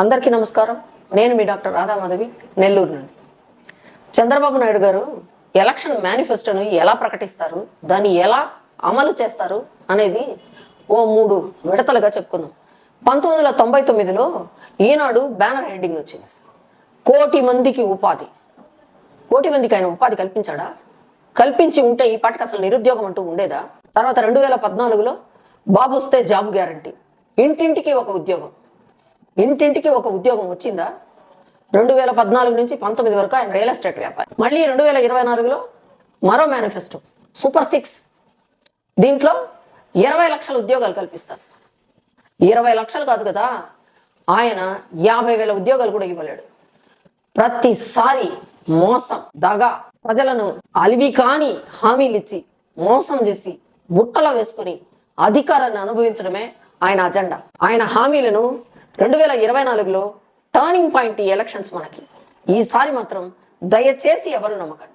అందరికీ నమస్కారం. నేను మీ డాక్టర్ రాధామాధవి నెల్లూరు నుండి. చంద్రబాబు నాయుడు గారు ఎలక్షన్ మేనిఫెస్టోను ఎలా ప్రకటిస్తారు దాన్ని ఎలా అమలు చేస్తారు అనేది ఓ మూడు విడతలుగా చెప్పుకుందాం. పంతొమ్మిది వందల తొంభై తొమ్మిదిలో ఈనాడు బ్యానర్ హెడ్డింగ్ వచ్చింది. కోటి మందికి ఉపాధి. కోటి మందికి ఆయన ఉపాధి కల్పించాడా? కల్పించి ఉంటే ఈ పాటికి అసలు నిరుద్యోగం అంటూ ఉండేదా? తర్వాత రెండు వేల పద్నాలుగులో బాబు వస్తే జాబ్ గ్యారంటీ. ఇంటింటికి ఒక ఉద్యోగం. ఇంటింటికి ఒక ఉద్యోగం వచ్చిందా? రెండు వేల పద్నాలుగు నుంచి పంతొమ్మిది వరకు ఆయన రియల్ ఎస్టేట్ వ్యాపారి. మళ్ళీ రెండు వేల ఇరవై నాలుగులో మరో మేనిఫెస్టో సూపర్ సిక్స్. దీంట్లో ఇరవై లక్షల ఉద్యోగాలు కల్పిస్తారు. ఇరవై లక్షలు కాదు కదా ఆయన యాభై వేల ఉద్యోగాలు కూడా ఇవ్వలేడు. ప్రతిసారి మోసం దగా ప్రజలను అలివి కాని హామీలు ఇచ్చి మోసం చేసి బుట్టలో వేసుకుని అధికారాన్ని అనుభవించడమే ఆయన అజెండా. ఆయన హామీలను రెండు వేల ఇరవై నాలుగులో టర్నింగ్ పాయింట్ ఈ ఎలక్షన్స్ మనకి. ఈసారి మాత్రం దయచేసి ఎవరు నమ్మకండి?